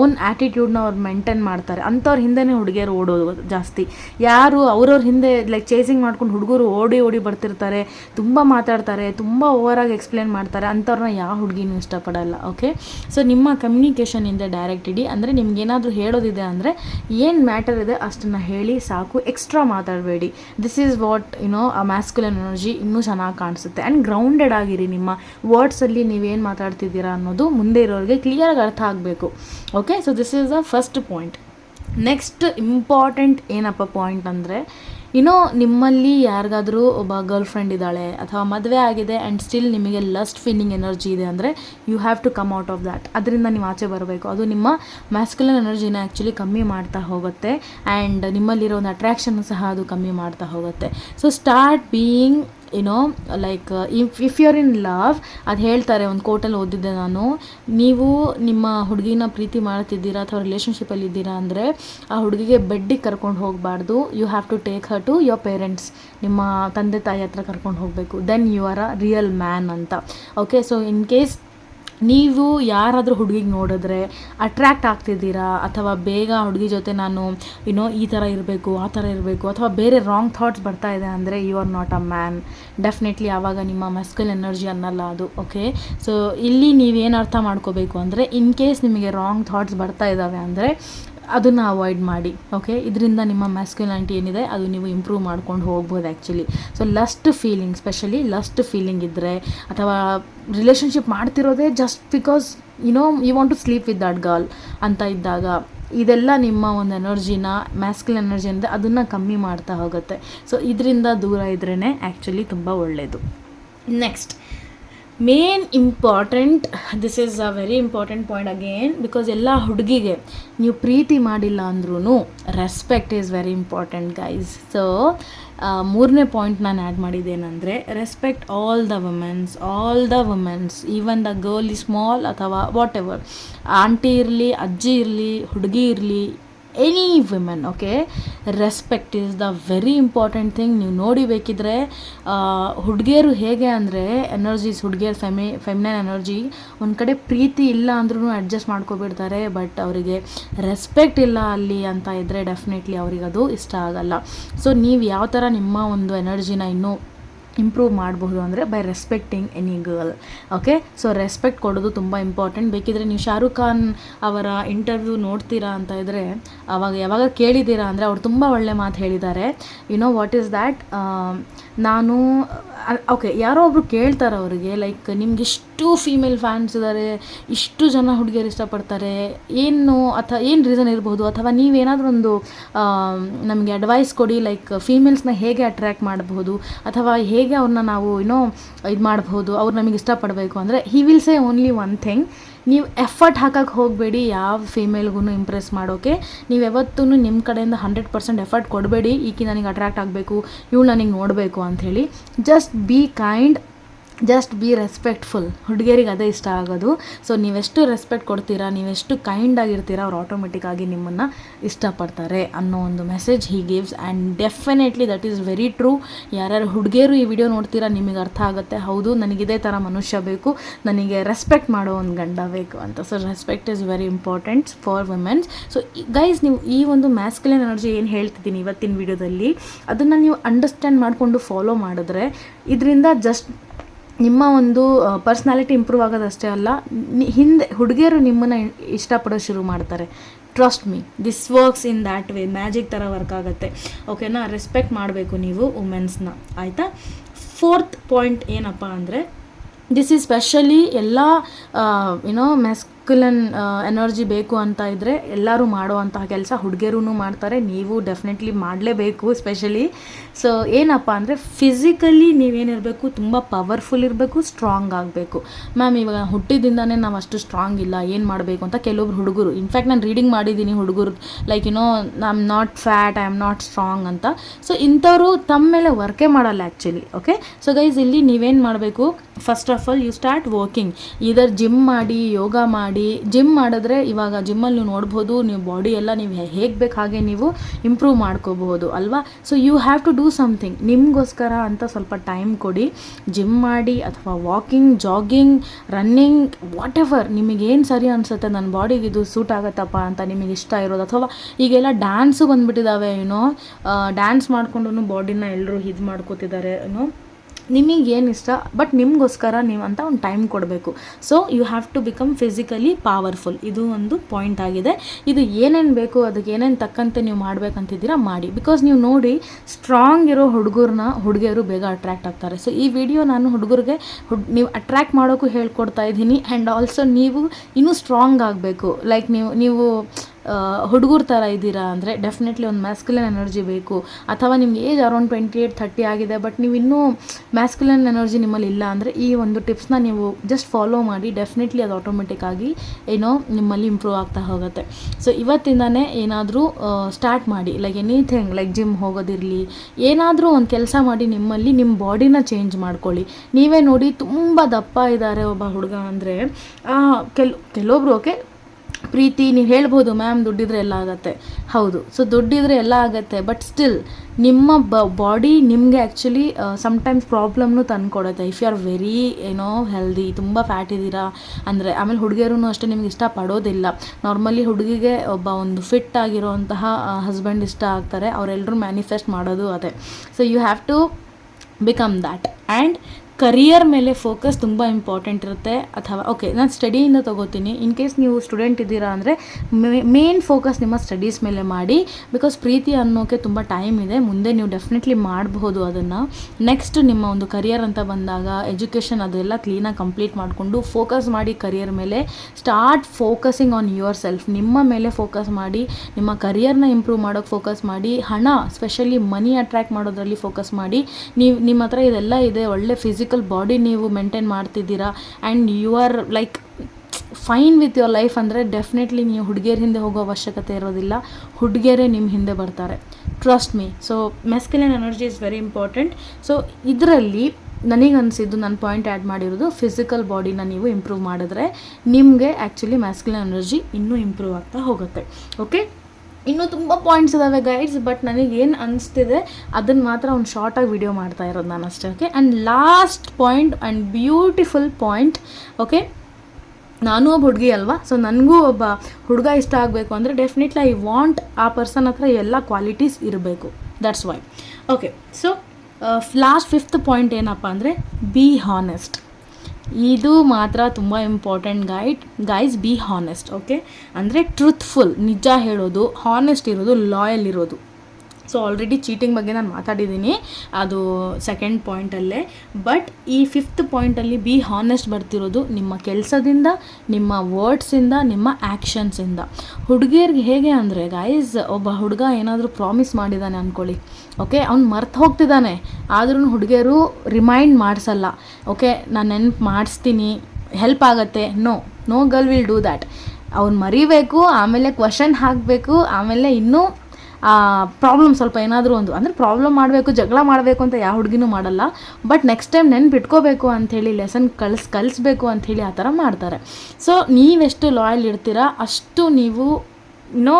ಓನ್ ಆ್ಯಟಿಟ್ಯೂಡ್ನ ಅವ್ರು ಮೇಂಟೈನ್ ಮಾಡ್ತಾರೆ. ಅಂಥವ್ರ ಹಿಂದೆನೇ ಹುಡುಗಿಯರು ಓಡೋದು ಜಾಸ್ತಿ. ಯಾರು ಅವ್ರವ್ರ ಹಿಂದೆ ಲೈಕ್ ಚೇಸಿಂಗ್ ಮಾಡ್ಕೊಂಡು ಹುಡುಗರು ಓಡಿ ಓಡಿ ಬರ್ತಿರ್ತಾರೆ, ತುಂಬ ಮಾತಾಡ್ತಾರೆ, ತುಂಬ ಓವರಾಗಿ ಎಕ್ಸ್ಪ್ಲೇನ್ ಮಾಡ್ತಾರೆ ಅಂಥವ್ರನ್ನ ಯಾವ ಹುಡುಗಿನೂ ಇಷ್ಟಪಡಲ್ಲ ಓಕೆ ಸೊ ನಿಮ್ಮ ಕಮ್ಯುನಿಕೇಷನಿಂದ ಡೈರೆಕ್ಟ್ ಇಡಿ. ಅಂದರೆ ನಿಮ್ಗೆ ಏನಾದರೂ ಹೇಳೋದಿದೆ ಅಂದರೆ ಏನು ಮ್ಯಾಟರ್ ಇದೆ ಅಷ್ಟನ್ನು ಹೇಳಿ, ಸಾಕು. ಎಕ್ಸ್ಟ್ರಾ ಮಾತಾಡಬೇಡಿ. ದಿಸ್ ಈಸ್ ವಾಟ್ ಯುನೋ ಆ ಮ್ಯಾಸ್ಕುಲನ್ ಎನರ್ಜಿ ಇನ್ನೂ ಚೆನ್ನಾಗಿ ಕಾಣಿಸುತ್ತೆ. ಆ್ಯಂಡ್ ಗ್ರೌಂಡೆಡ್ ಆಗಿರಿ ನಿಮ್ಮ ವರ್ಡ್ಸಲ್ಲಿ ನೀವೇನು ಮಾತಾಡ್ತಿದ್ದೀರಾ ಅನ್ನೋದು ಮುಂದೆ ಇರೋರಿಗೆ ಕ್ಲಿಯರಾಗಿ ಅರ್ಥ ಆಗಬೇಕು. Okay so this is the first point next important ಏನಪ್ಪ ಪಾಯಿಂಟ್ ಅಂದರೆ ಇನ್ನೋ ನಿಮ್ಮಲ್ಲಿ ಯಾರಿಗಾದರೂ ಒಬ್ಬ ಗರ್ಲ್ ಫ್ರೆಂಡ್ ಇದ್ದಾಳೆ ಅಥವಾ ಮದುವೆ ಆಗಿದೆ ಆ್ಯಂಡ್ ಸ್ಟಿಲ್ ನಿಮಗೆ ಲಸ್ಟ್ ಫೀಲಿಂಗ್ ಎನರ್ಜಿ ಇದೆ ಅಂದರೆ you have to come out of that ಅದರಿಂದ ನೀವು ಆಚೆ ಬರಬೇಕು. ಅದು ನಿಮ್ಮ ಮ್ಯಾಸ್ಕ್ಯುಲನ್ ಎನರ್ಜಿನ ಆ್ಯಕ್ಚುಲಿ ಕಮ್ಮಿ ಮಾಡ್ತಾ ಹೋಗುತ್ತೆ ಆ್ಯಂಡ್ ನಿಮ್ಮಲ್ಲಿರೋ ಒಂದು ಅಟ್ರ್ಯಾಕ್ಷನ್ ಸಹ ಅದು ಕಮ್ಮಿ ಮಾಡ್ತಾ ಹೋಗುತ್ತೆ. So start being you know like if if you are in love ಅದು ಹೇಳ್ತಾರೆ, ಒಂದು ಕೋಟಲ್ಲಿ ಓದಿದ್ದೆ ನಾನು. ನೀವು ನಿಮ್ಮ ಹುಡುಗಿನ ಪ್ರೀತಿ ಮಾಡ್ತಿದ್ದೀರಾ ಅಥವಾ ರಿಲೇಷನ್ಶಿಪ್ಪಲ್ಲಿ ಇದ್ದೀರಾ ಅಂದರೆ, ಆ ಹುಡುಗಿಗೆ ಬೆಡ್ಡಿಗೆ ಕರ್ಕೊಂಡು ಹೋಗಬಾರ್ದು. You have to take her to your parents ನಿಮ್ಮ ತಂದೆ ತಾಯಿ ಹತ್ರ ಕರ್ಕೊಂಡು ಹೋಗಬೇಕು. Then you are a real man ಅಂತ. ಓಕೆ ಸೊ ಇನ್ ಕೇಸ್ ನೀವು ಯಾರಾದರೂ ಹುಡುಗಿಗೆ ನೋಡಿದ್ರೆ ಅಟ್ರ್ಯಾಕ್ಟ್ ಆಗ್ತಿದ್ದೀರಾ? ಅಥವಾ ಬೇಗ ಹುಡುಗಿ ಜೊತೆ ನಾನು ಏನೋ ಈ ಥರ ಇರಬೇಕು, ಆ ಥರ ಇರಬೇಕು, ಅಥವಾ ಬೇರೆ ರಾಂಗ್ ಥಾಟ್ಸ್ ಬರ್ತಾ ಇದೆ ಅಂದರೆ you are not a man definitely ಆವಾಗ ನಿಮ್ಮ ಮಸ್ಕಲ್ ಎನರ್ಜಿ ಅನ್ನಲ್ಲ ಅದು ಓಕೆ ಸೊ ಇಲ್ಲಿ ನೀವೇನು ಅರ್ಥ ಮಾಡ್ಕೋಬೇಕು ಅಂದರೆ ಇನ್ ಕೇಸ್ ನಿಮಗೆ ರಾಂಗ್ ಥಾಟ್ಸ್ ಬರ್ತಾ ಇದ್ದಾವೆ ಅಂದರೆ ಅದನ್ನು ಅವಾಯ್ಡ್ ಮಾಡಿ ಓಕೆ ಇದರಿಂದ ನಿಮ್ಮ ಮ್ಯಾಸ್ಕ್ಯುಲಾನಿಟಿ ಏನಿದೆ, ಅದು ನೀವು ಇಂಪ್ರೂವ್ ಮಾಡ್ಕೊಂಡು ಹೋಗ್ಬೋದು actually so lust feeling specially lust feeling ಇದ್ದರೆ ಅಥವಾ relationship ಮಾಡ್ತಿರೋದೇ just because no you want to sleep with that girl ಅಂತ ಇದ್ದಾಗ, ಇದೆಲ್ಲ ನಿಮ್ಮ ಒಂದು ಎನರ್ಜಿನ ಮ್ಯಾಸ್ಕಲ್ ಎನರ್ಜಿ ಅಂದರೆ ಅದನ್ನು ಕಮ್ಮಿ ಮಾಡ್ತಾ ಹೋಗುತ್ತೆ. ಸೊ ಇದರಿಂದ ದೂರ ಇದ್ರೇ ಆ್ಯಕ್ಚುಲಿ ತುಂಬ ಒಳ್ಳೆಯದು next main important this is a very important point again because ಎಲ್ಲ ಹುಡುಗಿಗೆ ನೀವು ಪ್ರೀತಿ ಮಾಡಿಲ್ಲ ಅಂದ್ರೂ respect is very important guys so ಮೂರನೇ ಪಾಯಿಂಟ್ ನಾನು add ಮಾಡಿದ್ದೇನೆಂದರೆ respect all the womens all the womens even the girl ಈ ಸ್ಮಾಲ್ ಅಥವಾ ವಾಟ್ ಎವರ್ ಆಂಟಿ ಇರಲಿ, ಅಜ್ಜಿ ಇರಲಿ, ಹುಡುಗಿ ಇರಲಿ any women okay respect is the very important thing ನೀವು ನೋಡಿ ಬೇಕಿದ್ರೆ ಹುಡುಗಿಯರು ಹೇಗೆ ಅಂದರೆ ಎನರ್ಜೀಸ್ ಹುಡುಗಿಯರ್ ಫೆಮಿ ಫೆಮಿನೈನ್ ಎನರ್ಜಿ ಒಂದು ಕಡೆ ಪ್ರೀತಿ ಇಲ್ಲ ಅಂದ್ರೂ ಅಡ್ಜಸ್ಟ್ ಮಾಡ್ಕೊಬಿಡ್ತಾರೆ ಬಟ್ ಅವರಿಗೆ ರೆಸ್ಪೆಕ್ಟ್ ಇಲ್ಲ ಅಲ್ಲಿ ಅಂತ ಇದ್ದರೆ ಡೆಫಿನೆಟ್ಲಿ ಅವ್ರಿಗೆ ಅದು ಇಷ್ಟ ಆಗಲ್ಲ. ಸೊ ನೀವು ಯಾವ ಥರ ನಿಮ್ಮ ಒಂದು ಎನರ್ಜಿನ ಇನ್ನೂ ಇಂಪ್ರೂವ್ ಮಾಡಬಹುದು ಅಂದರೆ by respecting any girl okay so respect ಕೊಡೋದು ತುಂಬ ಇಂಪಾರ್ಟೆಂಟ್ ಬೇಕಿದ್ರೆ ನೀವು ಶಾರುಖ್ ಖಾನ್ ಅವರ ಇಂಟರ್ವ್ಯೂ ನೋಡ್ತೀರಾ ಅಂತ ಇದ್ದರೆ ಅವಾಗ ಯಾವಾಗ ಕೇಳಿದ್ದೀರಾ ಅಂದರೆ ಅವ್ರು ತುಂಬ ಒಳ್ಳೆ ಮಾತು ಹೇಳಿದ್ದಾರೆ. You know what is that ನಾನು ಓಕೆ ಯಾರೋ ಒಬ್ರು ಕೇಳ್ತಾರೆ ಅವರಿಗೆ ಲೈಕ್ ನಿಮ್ಗೆ ಇಷ್ಟು ಫೀಮೇಲ್ ಫ್ಯಾನ್ಸ್ ಇದ್ದಾರೆ ಇಷ್ಟು ಜನ ಹುಡುಗಿಯರು ಇಷ್ಟಪಡ್ತಾರೆ, ಏನು ಅಥವಾ ಏನು ರೀಸನ್ ಇರ್ಬೋದು? ಅಥವಾ ನೀವೇನಾದರೂ ಒಂದು ನಮಗೆ ಅಡ್ವೈಸ್ ಕೊಡಿ ಲೈಕ್ ಫೀಮೇಲ್ಸ್ನ ಹೇಗೆ ಅಟ್ರ್ಯಾಕ್ಟ್ ಮಾಡಬಹುದು? ಅಥವಾ ಹೇಗೆ ಅವ್ರನ್ನ ನಾವು ಏನೋ ಇದು ಮಾಡಬಹುದು? ಅವ್ರು ನಮಗೆ ಇಷ್ಟಪಡಬೇಕು ಅಂದರೆ he will say only one thing ನೀವು ಎಫರ್ಟ್ ಹಾಕಕ್ಕೆ ಹೋಗಬೇಡಿ, ಯಾವ ಫೀಮೇಲ್ಗೂ ಇಂಪ್ರೆಸ್ ಮಾಡೋಕ್ಕೆ ನೀವು ಯಾವತ್ತೂ ನಿಮ್ಮ ಕಡೆಯಿಂದ ಹಂಡ್ರೆಡ್ ಪರ್ಸೆಂಟ್ ಎಫರ್ಟ್ ಕೊಡಬೇಡಿ, ಈಕಿ ನನಗೆ ಅಟ್ರ್ಯಾಕ್ಟ್ ಆಗಬೇಕು, ಇವಳು ನನಗೆ ನೋಡಬೇಕು ಅಂಥೇಳಿ just be kind just be respectful ಹುಡುಗಿಯರಿಗೆ ಅದೇ ಇಷ್ಟ ಆಗೋದು. ಸೊ ನೀವೆಷ್ಟು ರೆಸ್ಪೆಕ್ಟ್ ಕೊಡ್ತೀರಾ, ನೀವೆಷ್ಟು ಕೈಂಡ್ ಆಗಿರ್ತೀರಾ, ಅವ್ರು ಆಟೋಮೆಟಿಕ್ಕಾಗಿ ನಿಮ್ಮನ್ನು ಇಷ್ಟಪಡ್ತಾರೆ ಅನ್ನೋ ಒಂದು message he gives and definitely that is very true ಯಾರ್ಯಾರು ಹುಡುಗಿಯರು ಈ ವಿಡಿಯೋ ನೋಡ್ತೀರಾ, ನಿಮಗೆ ಅರ್ಥ ಆಗುತ್ತೆ. ಹೌದು ನನಗಿದೇ ಥರ ಮನುಷ್ಯ ಬೇಕು. ನನಗೆ ರೆಸ್ಪೆಕ್ಟ್ ಮಾಡೋ ಒಂದು ಗಂಡ ಬೇಕು ಅಂತ. So respect is very important for womens so guys ನೀವು ಈ ಒಂದು ಮ್ಯಾಸ್ಕಲಿನ್ ಎನರ್ಜಿ ಏನು ಹೇಳ್ತಿದ್ದೀನಿ ಇವತ್ತಿನ ವಿಡಿಯೋದಲ್ಲಿ ಅದನ್ನು ನೀವು ಅಂಡರ್ಸ್ಟ್ಯಾಂಡ್ ಮಾಡಿಕೊಂಡು ಫಾಲೋ ಮಾಡಿದ್ರೆ, ಇದರಿಂದ ಜಸ್ಟ್ ನಿಮ್ಮ ಒಂದು ಪರ್ಸ್ನಾಲಿಟಿ ಇಂಪ್ರೂವ್ ಆಗೋದಷ್ಟೇ ಅಲ್ಲ ಹಿಂದೆ ಹುಡುಗಿಯರು ನಿಮ್ಮನ್ನು ಇಷ್ಟಪಡೋ ಶುರು ಮಾಡ್ತಾರೆ. Trust me this works in that way magic ಥರ ವರ್ಕ್ ಆಗುತ್ತೆ. ಓಕೆನಾ ರೆಸ್ಪೆಕ್ಟ್ ಮಾಡಬೇಕು ನೀವು ವುಮೆನ್ಸ್ನ ಆಯಿತಾ? ಫೋರ್ತ್ ಪಾಯಿಂಟ್ ಏನಪ್ಪ ಅಂದರೆ ದಿಸ್ ಈಸ್ ಸ್ಪೆಷಲಿ ಎಲ್ಲ ಯುನೋ ಮೆಸ್ಕ್ಯುಲನ್ ಎನರ್ಜಿ ಬೇಕು ಅಂತ ಇದ್ದರೆ ಎಲ್ಲರೂ ಮಾಡುವಂತಹ ಕೆಲಸ ಹುಡುಗಿಯರೂ ಮಾಡ್ತಾರೆ. ನೀವು ಡೆಫಿನೆಟ್ಲಿ ಮಾಡಲೇಬೇಕು ಸ್ಪೆಷಲಿ ಸೊ ಏನಪ್ಪ ಅಂದರೆ ಫಿಸಿಕಲಿ ನೀವೇನಿರಬೇಕು, ತುಂಬ ಪವರ್ಫುಲ್ ಇರಬೇಕು ಸ್ಟ್ರಾಂಗ್ ಆಗಬೇಕು. ಮ್ಯಾಮ್ ಇವಾಗ ಹುಟ್ಟಿದಿಂದನೇ ನಾವು ಅಷ್ಟು ಸ್ಟ್ರಾಂಗ್ ಇಲ್ಲ, ಏನು ಮಾಡಬೇಕು ಅಂತ ಕೆಲವೊಬ್ರು ಹುಡುಗರು. ಇನ್ಫ್ಯಾಕ್ಟ್ ನಾನು ರೀಡಿಂಗ್ ಮಾಡಿದ್ದೀನಿ ಹುಡುಗರು like you know I am not fat I am not strong ಅಂತ. ಸೊ ಇಂಥವ್ರು ತಮ್ಮ ಮೇಲೆ ವರ್ಕೇ ಮಾಡಲ್ಲ ಆ್ಯಕ್ಚುಲಿ ಓಕೆ ಸೊ ಗೈಸ್ ಇಲ್ಲಿ ನೀವೇನು ಮಾಡಬೇಕು? First of all you start working either gym ಮಾಡಿ, ಯೋಗ ಮಾಡಿ ಜಿಮ್ ಮಾಡಿದ್ರೆ ಇವಾಗ ಜಿಮ್ಮಲ್ಲಿ ನೀವು ನೋಡ್ಬೋದು, ನೀವು ಬಾಡಿ ಎಲ್ಲ ನೀವು ಹೇಗೆ ಬೇಕು ಹಾಗೆ ನೀವು ಇಂಪ್ರೂವ್ ಮಾಡ್ಕೋಬಹುದು, ಅಲ್ವಾ? So you have to do something ನಿಮಗೋಸ್ಕರ ಅಂತ ಸ್ವಲ್ಪ ಟೈಮ್ ಕೊಡಿ. ಜಿಮ್ ಮಾಡಿ ಅಥವಾ walking jogging running whatever ನಿಮಗೇನು ಸರಿ ಅನಿಸುತ್ತೆ ನನ್ನ ಬಾಡಿಗೆ ಇದು ಸೂಟ್ ಆಗುತ್ತಪ್ಪ ಅಂತ ನಿಮಗೆ ಇಷ್ಟ ಇರೋದು, ಅಥವಾ ಈಗೆಲ್ಲ ಡ್ಯಾನ್ಸು ಬಂದ್ಬಿಟ್ಟಿದ್ದಾವೆ ಏನೋ ಡ್ಯಾನ್ಸ್ ಮಾಡಿಕೊಂಡು ಬಾಡಿನ ಎಲ್ಲರೂ ಇದು ಮಾಡ್ಕೋತಿದ್ದಾರೆ ಏನೋ ನಿಮಗೆ ಏನು ಇಷ್ಟ ಬಟ್ ನಿಮಗೋಸ್ಕರ ನೀವು ಅಂತ ಒಂದು ಟೈಮ್ ಕೊಡಬೇಕು. So you have to become physically powerful ಇದು ಒಂದು ಪಾಯಿಂಟ್ ಆಗಿದೆ. ಇದು ಏನೇನು ಬೇಕು, ಅದಕ್ಕೆ ಏನೇನು ತಕ್ಕಂತೆ ನೀವು ಮಾಡಬೇಕಂತಿದ್ದೀರಾ, ಮಾಡಿ. ಬಿಕಾಸ್ ನೀವು ನೋಡಿ ಸ್ಟ್ರಾಂಗ್ ಇರೋ ಹುಡುಗರನ್ನ ಹುಡುಗಿಯರು ಬೇಗ ಅಟ್ರ್ಯಾಕ್ಟ್ ಆಗ್ತಾರೆ. ಸೊ ಈ ವಿಡಿಯೋ ನಾನು ಹುಡುಗರಿಗೆ ಹುಡ್, ನೀವು ಅಟ್ರ್ಯಾಕ್ಟ್ ಮಾಡೋಕ್ಕೂ ಹೇಳ್ಕೊಡ್ತಾ ಇದ್ದೀನಿ. ಆ್ಯಂಡ್ ಆಲ್ಸೋ ನೀವು ಇನ್ನೂ ಸ್ಟ್ರಾಂಗ್ ಆಗಬೇಕು. ಲೈಕ್ ನೀವು ನೀವು ಹುಡುಗರ ಥರ ಇದ್ದೀರಾ ಅಂದರೆ ಡೆಫಿನೆಟ್ಲಿ ಒಂದು ಮ್ಯಾಸ್ಕ್ಯುಲನ್ ಎನರ್ಜಿ ಬೇಕು. ಅಥವಾ ನಿಮ್ಗೆ age around twenty eight thirty ಆಗಿದೆ ಬಟ್ ನೀವು ಇನ್ನೂ ಮ್ಯಾಸ್ಕ್ಯುಲನ್ ಎನರ್ಜಿ ನಿಮ್ಮಲ್ಲಿ ಇಲ್ಲ ಅಂದರೆ ಈ ಒಂದು ಟಿಪ್ಸ್ನ ನೀವು ಜಸ್ಟ್ ಫಾಲೋ ಮಾಡಿ ಡೆಫಿನೆಟ್ಲಿ ಅದು ಆಟೋಮೆಟಿಕ್ ಆಗಿ, ಏನೋ ನಿಮ್ಮಲ್ಲಿ ಇಂಪ್ರೂವ್ ಆಗ್ತಾ ಹೋಗುತ್ತೆ. ಸೊ ಇವತ್ತಿಂದನೇ ಏನಾದರೂ ಸ್ಟಾರ್ಟ್ ಮಾಡಿ ಲೈಕ್ ಎನಿಥಿಂಗ್ ಲೈಕ್ ಜಿಮ್ ಹೋಗೋದಿರಲಿ, ಏನಾದರೂ ಒಂದು ಕೆಲಸ ಮಾಡಿ ನಿಮ್ಮಲ್ಲಿ ನಿಮ್ಮ ಬಾಡಿನ ಚೇಂಜ್ ಮಾಡ್ಕೊಳ್ಳಿ. ನೀವೇ ನೋಡಿ ತುಂಬ ದಪ್ಪ ಇದ್ದಾರೆ ಒಬ್ಬ ಹುಡುಗ ಅಂದರೆ ಕೆಲ, ಕೆಲವೊಬ್ರು ಓಕೆ ಪ್ರೀತಿ, ನೀವು ಹೇಳ್ಬೋದು ಮ್ಯಾಮ್ ದುಡ್ಡಿದ್ರೆ ಎಲ್ಲ ಆಗತ್ತೆ. ಹೌದು. ಸೊ ದುಡ್ಡಿದ್ರೆ ಎಲ್ಲ ಆಗತ್ತೆ ಬಟ್ ಸ್ಟಿಲ್ ನಿಮ್ಮ ಬ ಬಾಡಿ ನಿಮಗೆ ಆ್ಯಕ್ಚುಲಿ ಸಮ್ಟೈಮ್ಸ್ ಪ್ರಾಬ್ಲಮ್ನು ತಂದುಕೊಡುತ್ತೆ. ಇಫ್ ಯು ಆರ್ ವೆರಿ ಏನೋ ಹೆಲ್ದಿ ತುಂಬ ಫ್ಯಾಟ್ ಇದ್ದೀರಾ, ಅಂದರೆ ಆಮೇಲೆ ಹುಡುಗಿಯರೂ ಅಷ್ಟೇ ನಿಮ್ಗೆ ಇಷ್ಟಪಡೋದಿಲ್ಲ ನಾರ್ಮಲಿ ಹುಡುಗಿಗೆ ಒಬ್ಬ ಒಂದು ಫಿಟ್ ಆಗಿರುವಂತಹ ಹಸ್ಬೆಂಡ್ ಇಷ್ಟ ಆಗ್ತಾರೆ. ಅವರೆಲ್ಲರೂ ಮ್ಯಾನಿಫೆಸ್ಟ್ ಮಾಡೋದು ಅದೇ. So you have to become that and career ಮೇಲೆ ಫೋಕಸ್ ತುಂಬ ಇಂಪಾರ್ಟೆಂಟ್ ಇರುತ್ತೆ. ಅಥವಾ ಓಕೆ ನಾನು ಸ್ಟಡಿಯಿಂದ ತೊಗೋತೀನಿ. ಇನ್ ಕೇಸ್ ನೀವು ಸ್ಟೂಡೆಂಟ್ ಇದ್ದೀರಾ ಅಂದರೆ ಮೇನ್ ಫೋಕಸ್ ನಿಮ್ಮ ಸ್ಟಡೀಸ್ ಮೇಲೆ ಮಾಡಿ. ಬಿಕಾಸ್ ಪ್ರೀತಿ ಅನ್ನೋಕ್ಕೆ ತುಂಬ ಟೈಮ್ ಇದೆ. ಮುಂದೆ ನೀವು ಡೆಫಿನೆಟ್ಲಿ ಮಾಡಬಹುದು ಅದನ್ನು. ನೆಕ್ಸ್ಟ್ ನಿಮ್ಮ ಒಂದು ಕರಿಯರ್ ಅಂತ ಬಂದಾಗ ಎಜುಕೇಷನ್ ಅದೆಲ್ಲ ಕ್ಲೀನಾಗಿ ಕಂಪ್ಲೀಟ್ ಮಾಡಿಕೊಂಡು ಫೋಕಸ್ ಮಾಡಿ ಕರಿಯರ್ ಮೇಲೆ. Start focusing on yourself ನಿಮ್ಮ ಮೇಲೆ ಫೋಕಸ್ ಮಾಡಿ, ನಿಮ್ಮ ಕರಿಯರ್ನ ಇಂಪ್ರೂವ್ ಮಾಡೋಕ್ಕೆ ಫೋಕಸ್ ಮಾಡಿ, ಹಣ ಸ್ಪೆಷಲಿ ಮನಿ ಅಟ್ರ್ಯಾಕ್ಟ್ ಮಾಡೋದ್ರಲ್ಲಿ ಫೋಕಸ್ ಮಾಡಿ. ನೀವು, ನಿಮ್ಮ ಹತ್ರ ಇದೆಲ್ಲ ಇದೆ, ಒಳ್ಳೆ ಫಿಸಿಕಲ್ ಬಾಡಿ ನೀವು ಮೇಂಟೈನ್ ಮಾಡ್ತಿದ್ದೀರಾ? And you are like fine with your life ಅಂದರೆ ಡೆಫಿನೆಟ್ಲಿ ನೀವು ಹುಡುಗಿಯರ ಹಿಂದೆ ಹೋಗೋ ಅವಶ್ಯಕತೆ ಇರೋದಿಲ್ಲ. ಹುಡುಗಿಯರೇ ನಿಮ್ಮ ಹಿಂದೆ ಬರ್ತಾರೆ. Trust me so masculine energy is very important so ಇದರಲ್ಲಿ ನನಗೆ ಅನಿಸಿದ್ದು ನನ್ನ ಪಾಯಿಂಟ್ ಆ್ಯಡ್ ಮಾಡಿರೋದು ಫಿಸಿಕಲ್ ಬಾಡಿನ ನೀವು ಇಂಪ್ರೂವ್ ಮಾಡಿದ್ರೆ ನಿಮಗೆ ಆ್ಯಕ್ಚುಲಿ ಮ್ಯಾಸ್ಕಲಿನ್ ಎನರ್ಜಿ ಇನ್ನೂ ಇಂಪ್ರೂವ್ ಆಗ್ತಾ ಹೋಗುತ್ತೆ. ಓಕೆ ಇನ್ನೂ ತುಂಬ ಪಾಯಿಂಟ್ಸ್ ಇದಾವೆ ಗೈಡ್ಸ್ ಬಟ್ ನನಗೆ ಏನು ಅನಿಸ್ತಿದೆ ಅದನ್ನು ಮಾತ್ರ ಒಂದು ಶಾರ್ಟಾಗಿ ವಿಡಿಯೋ ಮಾಡ್ತಾ ಇರೋದು ನಾನು ಅಷ್ಟೇ okay and last point and beautiful point okay ನಾನು ಒಬ್ಬ ಹುಡುಗಿ ಅಲ್ವಾ? ಸೊ ನನಗೂ ಒಬ್ಬ ಹುಡುಗ ಇಷ್ಟ ಆಗಬೇಕು ಅಂದರೆ definitely I want a person ಹತ್ರ ಎಲ್ಲ ಕ್ವಾಲಿಟೀಸ್ ಇರಬೇಕು. That's why okay so last fifth point ಏನಪ್ಪ ಅಂದರೆ ಬಿ ಹಾನೆಸ್ಟ್ ಇದು ಮಾತ್ರ ತುಂಬ important guide guys be honest okay ಅಂದರೆ ಟ್ರೂತ್ಫುಲ್ ನಿಜ ಹೇಳೋದು ಹಾನೆಸ್ಟ್ ಇರೋದು ಲಾಯಲ್ ಇರೋದು. ಸೊ ಆಲ್ರೆಡಿ ಚೀಟಿಂಗ್ ಬಗ್ಗೆ ನಾನು ಮಾತಾಡಿದ್ದೀನಿ ಅದು ಸೆಕೆಂಡ್ ಪಾಯಿಂಟಲ್ಲೇ ಬಟ್ ಈ ಫಿಫ್ತ್ ಪಾಯಿಂಟಲ್ಲಿ ಬಿ ಹಾನೆಸ್ಟ್ ಬರ್ತಿರೋದು ನಿಮ್ಮ ಕೆಲಸದಿಂದ, ನಿಮ್ಮ ವರ್ಡ್ಸಿಂದ ನಿಮ್ಮ ಆ್ಯಕ್ಷನ್ಸಿಂದ ಹುಡುಗಿಯರಿಗೆ ಹೇಗೆ ಅಂದರೆ ಗೈಸ್ ಒಬ್ಬ ಹುಡುಗ ಏನಾದರೂ ಪ್ರಾಮಿಸ್ ಮಾಡಿದ್ದಾನೆ ಅಂದ್ಕೊಳ್ಳಿ ಓಕೆ ಅವ್ನು ಮರ್ತು ಹೋಗ್ತಿದ್ದಾನೆ ಆದ್ರೂ ಹುಡುಗಿಯರು ರಿಮೈಂಡ್ ಮಾಡಿಸಲ್ಲ. ಓಕೆ ನಾನು ನೆನ್ಪು ಮಾಡಿಸ್ತೀನಿ. ಹೆಲ್ಪ್ ಆಗುತ್ತೆ. No no girl will do that ಅವ್ನು ಮರಿಬೇಕು, ಆಮೇಲೆ ಕ್ವಶನ್ ಹಾಕಬೇಕು, ಆಮೇಲೆ ಇನ್ನೂ ಪ್ರಾಬ್ಲಮ್ ಸ್ವಲ್ಪ ಏನಾದರೂ ಒಂದು, ಅಂದರೆ ಪ್ರಾಬ್ಲಮ್ ಮಾಡಬೇಕು, ಜಗಳ ಮಾಡಬೇಕು ಅಂತ ಯಾವ ಹುಡುಗಿನೂ ಮಾಡಲ್ಲ. ಬಟ್ ನೆಕ್ಸ್ಟ್ ಟೈಮ್ ನೆನ್ಪಿಟ್ಕೋಬೇಕು ಅಂಥೇಳಿ ಲೆಸನ್ ಕಲಿಸ್ ಕಲಿಸ್ಬೇಕು ಅಂಥೇಳಿ ಆ ಥರ ಮಾಡ್ತಾರೆ. ಸೊ ನೀವೆಷ್ಟು ಲಾಯಲ್ ಇರ್ತೀರಾ, ಅಷ್ಟು ನೀವು ಇನ್ನೂ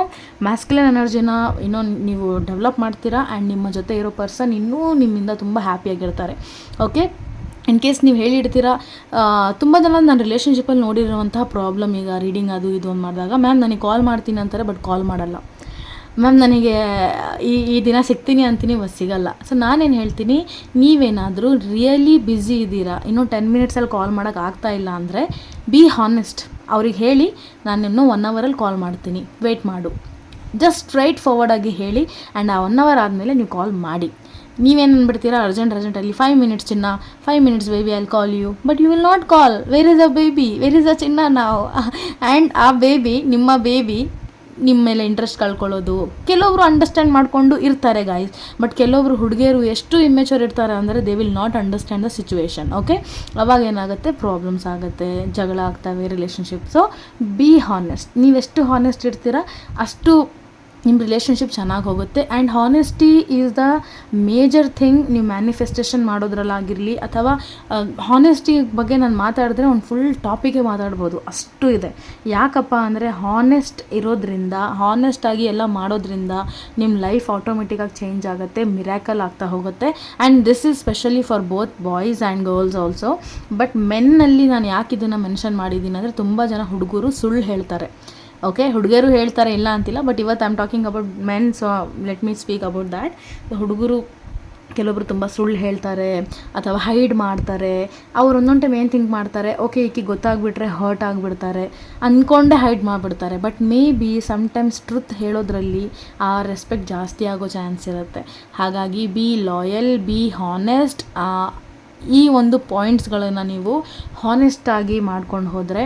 ಮ್ಯಾಸ್ಕ್ಯುಲನ್ ಎನರ್ಜಿನ ಇನ್ನೂ ನೀವು ಡೆವಲಪ್ ಮಾಡ್ತೀರಾ ಆ್ಯಂಡ್ ನಿಮ್ಮ ಜೊತೆ ಇರೋ ಪರ್ಸನ್ ಇನ್ನೂ ನಿಮ್ಮಿಂದ ತುಂಬ ಹ್ಯಾಪಿಯಾಗಿರ್ತಾರೆ ಓಕೆ ಇನ್ ಕೇಸ್ ನೀವು ಹೇಳಿಡ್ತೀರಾ ತುಂಬ ಜನ ನಾನು ರಿಲೇಷನ್ಶಿಪ್ಪಲ್ಲಿ ನೋಡಿರುವಂತಹ ಪ್ರಾಬ್ಲಮ್ ಈಗ ರೀಡಿಂಗ್ ಅದು ಇದು ಒಂದು ಮಾಡಿದಾಗ ಮ್ಯಾಮ್ ನನಗೆ ಕಾಲ್ ಮಾಡ್ತೀನಿ ಅಂತಾರೆ ಬಟ್ ಕಾಲ್ ಮಾಡಲ್ಲ. ಮ್ಯಾಮ್ ನನಗೆ ಈ ಈ ದಿನ ಸಿಗ್ತೀನಿ ಅಂತೀನಿ, ಬಸ್ ಸಿಗಲ್ಲ. ಸೊ ನಾನೇನು ಹೇಳ್ತೀನಿ, ನೀವೇನಾದರೂ ರಿಯಲಿ ಬ್ಯುಸಿ ಇದ್ದೀರಾ, ಇನ್ನೂ ಟೆನ್ ಮಿನಿಟ್ಸಲ್ಲಿ ಕಾಲ್ ಮಾಡೋಕೆ ಆಗ್ತಾ ಇಲ್ಲ ಅಂದರೆ ಬಿ ಹಾನೆಸ್ಟ್ ಅವ್ರಿಗೆ ಹೇಳಿ, ನಾನು ಇನ್ನೂ ಒನ್ ಅವರಲ್ಲಿ ಕಾಲ್ ಮಾಡ್ತೀನಿ. ವೆಯ್ಟ್ ಮಾಡು. ಜಸ್ಟ್ ಸ್ಟ್ರೈಟ್ ಫಾರ್ವರ್ಡಾಗಿ ಹೇಳಿ ಆ್ಯಂಡ್ ಆ ಒನ್ ಅವರ್ ಆದಮೇಲೆ ನೀವು ಕಾಲ್ ಮಾಡಿ. ನೀವೇನು ಅಂದ್ಬಿಡ್ತೀರಾ ಅರ್ಜೆಂಟ್ ಅರ್ಜೆಂಟಲ್ಲಿ ಫೈವ್ ಮಿನಿಟ್ಸ್ ಚಿನ್ನ five minutes baby I call you but you will not call where is a baby where is a ಚಿನ್ನ ನಾವು ಆ್ಯಂಡ್ (laughs) ಆ ಬೇಬಿ ನಿಮ್ಮ ಬೇಬಿ ನಿಮ್ಮ ಮೇಲೆ ಇಂಟ್ರೆಸ್ಟ್ ಕಳ್ಕೊಳ್ಳೋದು. ಕೆಲವೊಬ್ರು ಅಂಡರ್ಸ್ಟ್ಯಾಂಡ್ ಮಾಡಿಕೊಂಡು ಇರ್ತಾರೆ ಗಾಯ್ಸ್ ಬಟ್ ಕೆಲವೊಬ್ರು ಹುಡುಗಿಯರು ಎಷ್ಟು ಇಮ್ಮೆಚೂರ್ ಇರ್ತಾರೆ ಅಂದರೆ they will not understand the situation okay ಅವಾಗ ಏನಾಗುತ್ತೆ? ಪ್ರಾಬ್ಲಮ್ಸ್ ಆಗುತ್ತೆ, ಜಗಳ ಆಗ್ತವೆ ರಿಲೇಷನ್ಶಿಪ್ ಸೊ ಬಿ ಹಾನೆಸ್ಟ್ ನೀವೆಷ್ಟು ಹಾನೆಸ್ಟ್ ಇರ್ತೀರ, ಅಷ್ಟು ನಿಮ್ಮ ರಿಲೇಷನ್ಶಿಪ್ ಚೆನ್ನಾಗಿ ಹೋಗುತ್ತೆ. And honesty is the major thing ನೀವು ಮ್ಯಾನಿಫೆಸ್ಟೇಷನ್ ಮಾಡೋದ್ರಲ್ಲಾಗಿರಲಿ ಅಥವಾ ಹಾನೆಸ್ಟಿ ಬಗ್ಗೆ ನಾನು ಮಾತಾಡಿದ್ರೆ ಒಂದು ಫುಲ್ ಟಾಪಿಗೆ ಮಾತಾಡ್ಬೋದು. ಅಷ್ಟು ಇದೆ. ಯಾಕಪ್ಪ ಅಂದರೆ ಹಾನೆಸ್ಟ್ ಇರೋದ್ರಿಂದ ಹಾನೆಸ್ಟಾಗಿ ಎಲ್ಲ ಮಾಡೋದ್ರಿಂದ ನಿಮ್ಮ ಲೈಫ್ ಆಟೋಮೆಟಿಕ್ಕಾಗಿ ಚೇಂಜ್ ಆಗುತ್ತೆ ಮಿರಾಕಲ್ ಆಗ್ತಾ ಹೋಗುತ್ತೆ. And this is specially for both boys and girls also but ಮೆನ್ನಲ್ಲಿ ನಾನು ಯಾಕೆ ಇದನ್ನು ಮೆನ್ಷನ್ ಮಾಡಿದ್ದೀನಿ ಅಂದರೆ ತುಂಬ ಜನ ಹುಡುಗರು ಸುಳ್ಳು ಹೇಳ್ತಾರೆ. ಓಕೆ ಹುಡುಗರು ಹೇಳ್ತಾರೆ ಇಲ್ಲ ಅಂತಿಲ್ಲ ಬಟ್ ಇವತ್ತು I am talking about men so let me speak about that ಹುಡುಗರು ಕೆಲವೊಬ್ರು ತುಂಬ ಸುಳ್ಳು ಹೇಳ್ತಾರೆ, ಅಥವಾ ಹೈಡ್ ಮಾಡ್ತಾರೆ, ಅವ್ರು ಒಂದೊಂದು ಟೈಮ್ ಏನು ಥಿಂಕ್ ಮಾಡ್ತಾರೆ ಓಕೆ ಈಕೆ ಗೊತ್ತಾಗ್ಬಿಟ್ರೆ ಹರ್ಟ್ ಆಗಿಬಿಡ್ತಾರೆ ಅಂದ್ಕೊಂಡೇ ಹೈಡ್ ಮಾಡಿಬಿಡ್ತಾರೆ. But maybe sometimes truth ಹೇಳೋದ್ರಲ್ಲಿ ಆ ರೆಸ್ಪೆಕ್ಟ್ ಜಾಸ್ತಿ ಆಗೋ ಚಾನ್ಸ್ ಇರುತ್ತೆ. ಹಾಗಾಗಿ ಬಿ ಲಾಯಲ್ ಬಿ ಹಾನೆಸ್ಟ್ ಈ ಒಂದು ಪಾಯಿಂಟ್ಸ್ಗಳನ್ನು ನೀವು ಹಾನೆಸ್ಟಾಗಿ ಮಾಡ್ಕೊಂಡು ಹೋದರೆ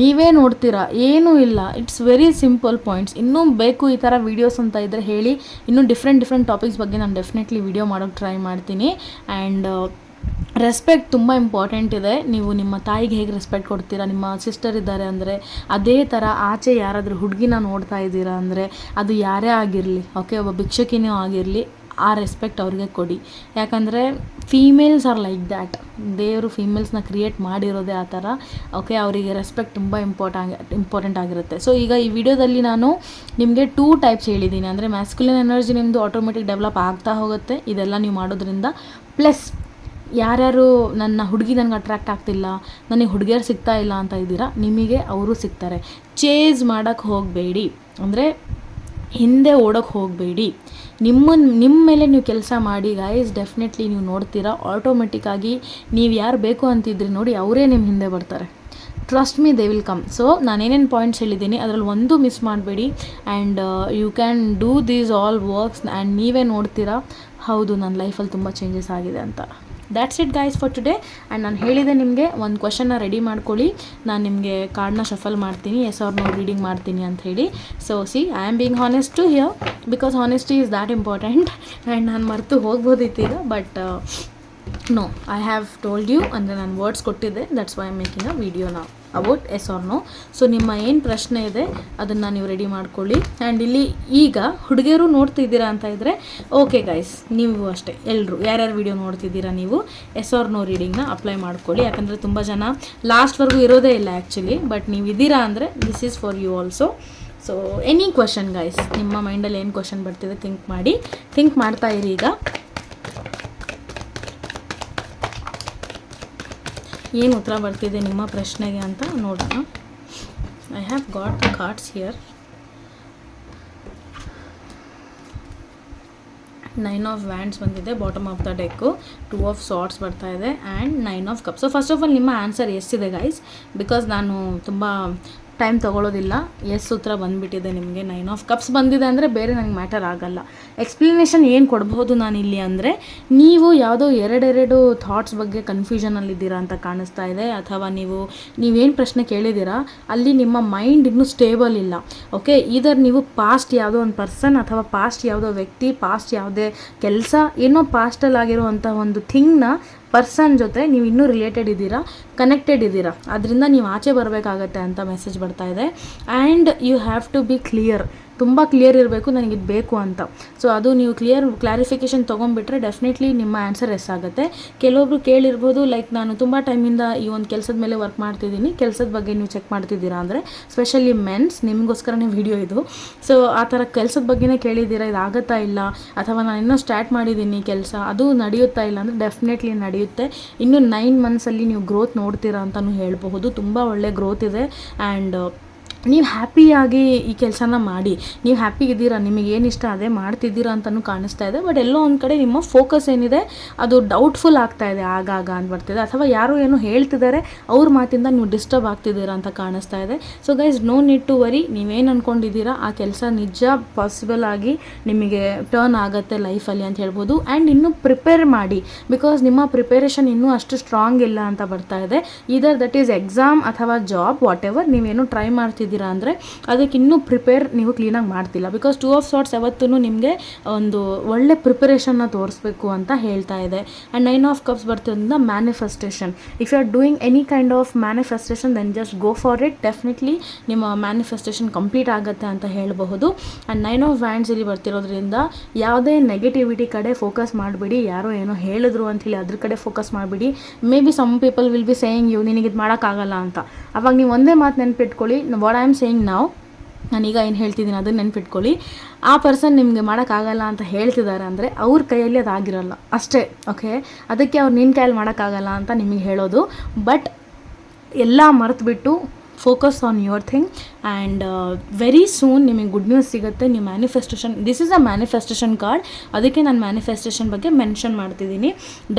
ನೀವೇ ನೋಡ್ತೀರಾ, ಏನೂ ಇಲ್ಲ. ಇಟ್ಸ್ ವೆರಿ ಸಿಂಪಲ್ ಪಾಯಿಂಟ್ಸ್ ಇನ್ನೂ ಬೇಕು ಈ ಥರ ವೀಡಿಯೋಸ್ ಅಂತ ಇದ್ದರೆ ಹೇಳಿ. ಇನ್ನೂ ಡಿಫ್ರೆಂಟ್ ಡಿಫ್ರೆಂಟ್ ಟಾಪಿಕ್ಸ್ ಬಗ್ಗೆ ನಾನು ಡೆಫಿನೆಟ್ಲಿ ವಿಡಿಯೋ ಮಾಡೋಕ್ಕೆ ಟ್ರೈ ಮಾಡ್ತೀನಿ. ಆ್ಯಂಡ್ ರೆಸ್ಪೆಕ್ಟ್ ತುಂಬ ಇಂಪಾರ್ಟೆಂಟ್ ಇದೆ. ನೀವು ನಿಮ್ಮ ತಾಯಿಗೆ ಹೇಗೆ ರೆಸ್ಪೆಕ್ಟ್ ಕೊಡ್ತೀರಾ, ನಿಮ್ಮ ಸಿಸ್ಟರ್ ಇದ್ದಾರೆ ಅಂದರೆ, ಅದೇ ಥರ ಆಚೆ ಯಾರಾದರೂ ಹುಡುಗಿನ ನೋಡ್ತಾ ಇದ್ದೀರಾ ಅಂದರೆ, ಅದು ಯಾರೇ ಆಗಿರಲಿ ಓಕೆ ಒಬ್ಬ ಭಿಕ್ಷಕಿನೂ ಆಗಿರಲಿ ಆ ರೆಸ್ಪೆಕ್ಟ್ ಅವ್ರಿಗೆ ಕೊಡಿ. ಯಾಕಂದರೆ ಫೀಮೇಲ್ಸ್ ಆರ್ ಲೈಕ್ ದ್ಯಾಟ್ ದೇವರು ಫೀಮೇಲ್ಸ್ನ ಕ್ರಿಯೇಟ್ ಮಾಡಿರೋದೇ ಆ ಥರ. ಓಕೆ ಅವರಿಗೆ ರೆಸ್ಪೆಕ್ಟ್ ತುಂಬ ಇಂಪಾರ್ಟ್ ಇಂಪಾರ್ಟೆಂಟ್ ಆಗಿರುತ್ತೆ. ಸೊ ಈಗ ಈ ವಿಡಿಯೋದಲ್ಲಿ ನಾನು ನಿಮಗೆ ಟೂ ಟೈಪ್ಸ್ ಹೇಳಿದ್ದೀನಿ. ಅಂದರೆ ಮ್ಯಾಸ್ಕ್ಯುಲಿನ್ ಎನರ್ಜಿ ನಿಮ್ಮದು ಆಟೋಮೆಟಿಕ್ ಡೆವಲಪ್ ಆಗ್ತಾ ಹೋಗುತ್ತೆ. ಇದೆಲ್ಲ ನೀವು ಮಾಡೋದ್ರಿಂದ ಪ್ಲಸ್ ಯಾರ್ಯಾರು ನನ್ನ ಹುಡುಗಿ ನನಗೆ ಅಟ್ರ್ಯಾಕ್ಟ್ ಆಗ್ತಿಲ್ಲ, ನನಗೆ ಹುಡುಗಿಯರು ಸಿಗ್ತಾ ಇಲ್ಲ ಅಂತ ಇದ್ದೀರಾ, ನಿಮಗೆ ಅವರು ಸಿಗ್ತಾರೆ. ಚೇಸ್ ಮಾಡೋಕ್ಕೆ ಹೋಗಬೇಡಿ. ಅಂದರೆ ಹಿಂದೆ ಓಡೋಕ್ಕೆ ಹೋಗಬೇಡಿ. ನಿಮ್ಮನ್ನು ನಿಮ್ಮ ಮೇಲೆ ನೀವು ಕೆಲಸ ಮಾಡಿ ಗಾಯ್ಸ್ ಡೆಫಿನೆಟ್ಲಿ ನೀವು ನೋಡ್ತೀರಾ. ಆಟೋಮೆಟಿಕ್ಕಾಗಿ ನೀವು ಯಾರು ಬೇಕು ಅಂತಿದ್ರಿ ನೋಡಿ ಅವರೇ ನಿಮ್ಮ ಹಿಂದೆ ಬರ್ತಾರೆ. Trust me they will come so ನಾನೇನೇನು points ಹೇಳಿದ್ದೀನಿ, ಅದರಲ್ಲಿ ಒಂದು ಮಿಸ್ ಮಾಡಬೇಡಿ. And you can do these all works and ನೀವೇ ನೋಡ್ತೀರಾ. ಹೌದು ನನ್ನ ಲೈಫಲ್ಲಿ ತುಂಬ ಚೇಂಜಸ್ ಆಗಿದೆ ಅಂತ. That's it guys for today and ನಾನು ಹೇಳಿದೆ ನಿಮಗೆ, ಒಂದು ಕ್ವಶನ್ನ ರೆಡಿ ಮಾಡ್ಕೊಳ್ಳಿ. ನಾನು ನಿಮಗೆ ಕಾರ್ಡ್ನ ಶಫಲ್ ಮಾಡ್ತೀನಿ ಎಸ್ ಆರ್ ನೋ ರೀಡಿಂಗ್ ಮಾಡ್ತೀನಿ ಅಂತ ಹೇಳಿ. So see I am being honest to here because honesty is that important and ನಾನು ಮರೆತು ಹೋಗ್ಬೋದಿತ್ತೀಗ but no I have told you ಅಂದರೆ ನಾನು ವರ್ಡ್ಸ್ ಕೊಟ್ಟಿದ್ದೆ. That's why am making a video ನಾವು about yes or no so ನಿಮ್ಮ ಏನು ಪ್ರಶ್ನೆ ಇದೆ, ಅದನ್ನು ನೀವು ರೆಡಿ ಮಾಡ್ಕೊಳ್ಳಿ. ಆ್ಯಂಡ್ ಇಲ್ಲಿ ಈಗ ಹುಡುಗಿಯರು ನೋಡ್ತಿದ್ದೀರಾ ಅಂತ ಇದ್ದರೆ ಓಕೆ ಗೈಸ್ ನೀವು ಅಷ್ಟೇ ಎಲ್ಲರೂ ಯಾರ್ಯಾರು ವಿಡಿಯೋ ನೋಡ್ತಿದ್ದೀರಾ ನೀವು ಎಸ್ ಆರ್ ನೋ ರೀಡಿಂಗ್ನ ಅಪ್ಲೈ ಮಾಡ್ಕೊಳ್ಳಿ. ಯಾಕಂದರೆ ತುಂಬ ಜನ ಲಾಸ್ಟ್ವರೆಗೂ ಇರೋದೇ ಇಲ್ಲ ಆ್ಯಕ್ಚುಲಿ ಬಟ್ ನೀವು ಇದ್ದೀರಾ ಅಂದರೆ this is for you also so any question guys ನಿಮ್ಮ ಮೈಂಡಲ್ಲಿ ಏನು ಕ್ವಶನ್ ಬರ್ತಿದೆ ಥಿಂಕ್ ಮಾಡಿ. ಥಿಂಕ್ ಮಾಡ್ತಾ ಇರಿ ಈಗ. ಏನು ಉತ್ತರ ಬರ್ತಿದೆ ನಿಮ್ಮ ಪ್ರಶ್ನೆಗೆ ಅಂತ ನೋಡೋಣ. I have got the cards here nine of wands ಬಂದಿದೆ bottom of the deck two of swords ಬರ್ತಾ ಇದೆ and nine of cup so first of all ನಿಮ್ಮ ಆನ್ಸರ್ ಎಷ್ಟಿದೆ ಗೈಸ್ ಬಿಕಾಸ್ ನಾನು ತುಂಬ ಟೈಮ್ ತೊಗೊಳೋದಿಲ್ಲ. ಎಸ್ ಸೂತ್ರ ಬಂದುಬಿಟ್ಟಿದೆ ನಿಮಗೆ ನೈನ್ ಆಫ್ ಕಪ್ಸ್ ಬಂದಿದೆ ಅಂದರೆ ಬೇರೆ ನನಗೆ ಮ್ಯಾಟರ್ ಆಗಲ್ಲ. ಎಕ್ಸ್ಪ್ಲನೇಷನ್ ಏನು ಕೊಡ್ಬೋದು ಇಲ್ಲಿ ಅಂದರೆ, ನೀವು ಯಾವುದೋ ಎರಡೆರಡು ಥಾಟ್ಸ್ ಬಗ್ಗೆ ಕನ್ಫ್ಯೂಷನಲ್ಲಿದ್ದೀರಾ ಅಂತ ಕಾಣಿಸ್ತಾ ಇದೆ, ಅಥವಾ ನೀವು, ನೀವೇನು ಪ್ರಶ್ನೆ ಕೇಳಿದ್ದೀರಾ, ಅಲ್ಲಿ ನಿಮ್ಮ ಮೈಂಡ್ ಇನ್ನೂ ಸ್ಟೇಬಲ್ ಇಲ್ಲ. ಓಕೆ ಇದರ್ ನೀವು ಪಾಸ್ಟ್ ಯಾವುದೋ ಒಂದು ಪರ್ಸನ್ ಅಥವಾ ಪಾಸ್ಟ್ ಯಾವುದೋ ವ್ಯಕ್ತಿ ಪಾಸ್ಟ್ ಯಾವುದೇ ಕೆಲಸ, ಏನೋ ಪಾಸ್ಟಲ್ಲಿ ಆಗಿರುವಂಥ ಒಂದು ಥಿಂಗ್ನ ಪರ್ಸನ್ ಜೊತೆ ನೀವು ಇನ್ನೂ ರಿಲೇಟೆಡ್ ಇದ್ದೀರಾ ಕನೆಕ್ಟೆಡ್ ಇದ್ದೀರಾ, ಅದರಿಂದ ನೀವು ಆಚೆ ಬರಬೇಕಾಗತ್ತೆ ಅಂತ ಮೆಸೇಜ್ ಬರ್ತಾ ಇದೆ. And you have to be clear ತುಂಬ ಕ್ಲಿಯರ್ ಇರಬೇಕು, ನನಗೆ ಇದು ಬೇಕು ಅಂತ. ಸೊ ಅದು ನೀವು ಕ್ಲಿಯರ್ ಕ್ಲಾರಿಫಿಕೇಷನ್ ತೊಗೊಂಡ್ಬಿಟ್ರೆ ಡೆಫಿನೆಟ್ಲಿ ನಿಮ್ಮ ಆನ್ಸರ್ ಎಸ್ ಆಗುತ್ತೆ. ಕೆಲವೊಬ್ರು ಕೇಳಿರ್ಬೋದು ಲೈಕ್ ನಾನು ತುಂಬ ಟೈಮಿಂದ ಈ ಒಂದು ಕೆಲಸದ ಮೇಲೆ ವರ್ಕ್ ಮಾಡ್ತಿದ್ದೀನಿ. ಕೆಲಸದ ಬಗ್ಗೆ ನೀವು ಚೆಕ್ ಮಾಡ್ತಿದ್ದೀರಾ ಅಂದರೆ ಸ್ಪೆಷಲಿ ಮೆನ್ಸ್ ನಿಮಗೋಸ್ಕರನೇ ವಿಡಿಯೋ ಇದು. ಸೊ ಆ ಥರ ಕೆಲಸದ ಬಗ್ಗೆನೇ ಕೇಳಿದ್ದೀರಾ, ಇದು ಆಗುತ್ತಾ ಇಲ್ಲ? ಅಥವಾ ನಾನು ಇನ್ನೂ ಸ್ಟಾರ್ಟ್ ಮಾಡಿದ್ದೀನಿ ಕೆಲಸ, ಅದು ನಡೆಯುತ್ತಾ ಇಲ್ಲ ಅಂದರೆ ಡೆಫಿನೆಟ್ಲಿ ನಡೆಯುತ್ತೆ. ಇನ್ನು ನೈನ್ ಮಂತ್ಸಲ್ಲಿ ನೀವು ಗ್ರೋತ್ ನೋಡ್ತೀರಾ ಅಂತಲೂ ಹೇಳಬಹುದು. ತುಂಬ ಒಳ್ಳೆ ಗ್ರೋತ್ ಇದೆ. ಆ್ಯಂಡ್ ನೀವು ಹ್ಯಾಪಿಯಾಗಿ ಈ ಕೆಲಸನ ಮಾಡಿ. ನೀವು ಹ್ಯಾಪಿ ಇದ್ದೀರಾ, ನಿಮಗೆ ಏನು ಇಷ್ಟ, ಅದೇ ಮಾಡ್ತಿದ್ದೀರಾ ಅಂತಲೂ ಕಾಣಿಸ್ತಾ ಇದೆ. ಬಟ್ ಎಲ್ಲೋ ಒಂದು ಕಡೆ ನಿಮ್ಮ ಫೋಕಸ್ ಏನಿದೆ, ಅದು ಡೌಟ್ಫುಲ್ ಆಗ್ತಾ ಇದೆ ಆಗಾಗ ಅಂತ ಬರ್ತಿದೆ. ಅಥವಾ ಯಾರೋ ಏನೋ ಹೇಳ್ತಿದ್ದಾರೆ, ಅವ್ರ ಮಾತಿಂದ ನೀವು ಡಿಸ್ಟರ್ಬ್ ಆಗ್ತಿದ್ದೀರಾ ಅಂತ ಕಾಣಿಸ್ತಾ ಇದೆ. So guys no need to worry ನೀವೇನು ಅಂದ್ಕೊಂಡಿದ್ದೀರಾ ಆ ಕೆಲಸ ನಿಜ ಪಾಸಿಬಲ್ ಆಗಿ ನಿಮಗೆ ಟರ್ನ್ ಆಗುತ್ತೆ ಲೈಫಲ್ಲಿ ಅಂತ ಹೇಳ್ಬೋದು. ಆ್ಯಂಡ್ ಇನ್ನೂ ಪ್ರಿಪೇರ್ ಮಾಡಿ. ಬಿಕಾಸ್ ನಿಮ್ಮ ಪ್ರಿಪೇರೇಷನ್ ಇನ್ನೂ ಅಷ್ಟು ಸ್ಟ್ರಾಂಗ್ ಇಲ್ಲ ಅಂತ ಬರ್ತಾ ಇದೆ. ಇದರ್ ದಟ್ ಈಸ್ ಎಕ್ಸಾಮ್ ಅಥವಾ ಜಾಬ್ ವಾಟ್ ಎವರ್ ನೀವೇನು ಟ್ರೈ ಮಾಡ್ತಿದ್ದೀರಾ ಅಂದರೆ ಅದಕ್ಕೆ ಇನ್ನೂ ಪ್ರಿಪೇರ್ ನೀವು ಕ್ಲೀನಾಗಿ ಮಾಡ್ತಿಲ್ಲ. ಬಿಕಾಸ್ ಟೂ ಆಫ್ ಶಾರ್ಟ್ಸ್ ಯಾವತ್ತೂ ನಿಮಗೆ ಒಂದು ಒಳ್ಳೆ ಪ್ರಿಪರೇಷನ್ನ ತೋರಿಸ್ಬೇಕು ಅಂತ ಹೇಳ್ತಾ ಇದೆ. And nine of cups ಬರ್ತಿರೋದ್ರಿಂದ manifestation if you are doing any kind of manifestation then just go for it definitely ನಿಮ್ಮ ಮ್ಯಾನಿಫೆಸ್ಟೇಷನ್ ಕಂಪ್ಲೀಟ್ ಆಗುತ್ತೆ ಅಂತ ಹೇಳಬಹುದು. ಆ್ಯಂಡ್ ನೈನ್ ಆಫ್ ವ್ಯಾಂಡ್ಸ್ ಇಲ್ಲಿ ಬರ್ತಿರೋದ್ರಿಂದ ಯಾವುದೇ ನೆಗೆಟಿವಿಟಿ ಕಡೆ ಫೋಕಸ್ ಮಾಡಿಬಿಡಿ. ಯಾರೋ ಏನೋ ಹೇಳಿದ್ರು ಅಂಥೇಳಿ ಅದ್ರ ಕಡೆ ಫೋಕಸ್ ಮಾಡಿಬಿಡಿ. Maybe some people will be saying you ನಿನಗೆ ಇದು ಮಾಡೋಕ್ಕಾಗಲ್ಲ ಅಂತ. ಅವಾಗ ನೀವು ಒಂದೇ ಮಾತು ನೆನ್ಪಿಟ್ಕೊಳ್ಳಿ, ವಾಟ್ ಐ ಆಮ್ ಸೇಯಿಂಗ್ ನಾವು ನಾನೀಗ ಏನು ಹೇಳ್ತಿದ್ದೀನಿ ಅದನ್ನು ನೆನ್ಪಿಟ್ಕೊಳ್ಳಿ. ಆ ಪರ್ಸನ್ ನಿಮಗೆ ಮಾಡೋಕ್ಕಾಗಲ್ಲ ಅಂತ ಹೇಳ್ತಿದ್ದಾರೆ ಅಂದರೆ ಅವ್ರ ಕೈಯಲ್ಲಿ ಅದು ಆಗಿರಲ್ಲ ಅಷ್ಟೇ ಓಕೆ ಅದಕ್ಕೆ ಅವ್ರು ನಿನ್ನ ಕೈಯಲ್ಲಿ ಮಾಡೋಕ್ಕಾಗಲ್ಲ ಅಂತ ನಿಮಗೆ ಹೇಳೋದು. ಬಟ್ ಎಲ್ಲ ಮರೆತುಬಿಟ್ಟು focus on your thing and very soon ನಿಮಗೆ ಗುಡ್ ನ್ಯೂಸ್ ಸಿಗುತ್ತೆ ನಿಮ್ಮ manifestation this is a manifestation card ಅದಕ್ಕೆ ನಾನು ಮ್ಯಾನಿಫೆಸ್ಟೇಷನ್ ಬಗ್ಗೆ ಮೆನ್ಷನ್ ಮಾಡ್ತಿದ್ದೀನಿ.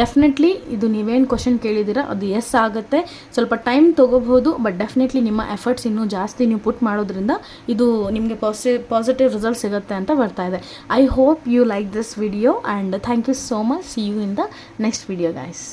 ಡೆಫಿನೆಟ್ಲಿ ಇದು ನೀವೇನು ಕ್ವಶನ್ ಕೇಳಿದ್ದೀರಾ, ಅದು ಎಸ್ ಆಗುತ್ತೆ. ಸ್ವಲ್ಪ ಟೈಮ್ ತೊಗೋಬಹುದು ಬಟ್ ಡೆಫಿನೆಟ್ಲಿ ನಿಮ್ಮ ಎಫರ್ಟ್ಸ್ ಇನ್ನೂ ಜಾಸ್ತಿ ನೀವು ಪುಟ್ ಮಾಡೋದ್ರಿಂದ ಇದು ನಿಮಗೆ ಪಾಸಿ ಪಾಸಿಟಿವ್ ರಿಸಲ್ಟ್ ಸಿಗುತ್ತೆ ಅಂತ ಬರ್ತಾ ಇದೆ. I hope you like this video and thank you so much see you in the next video guys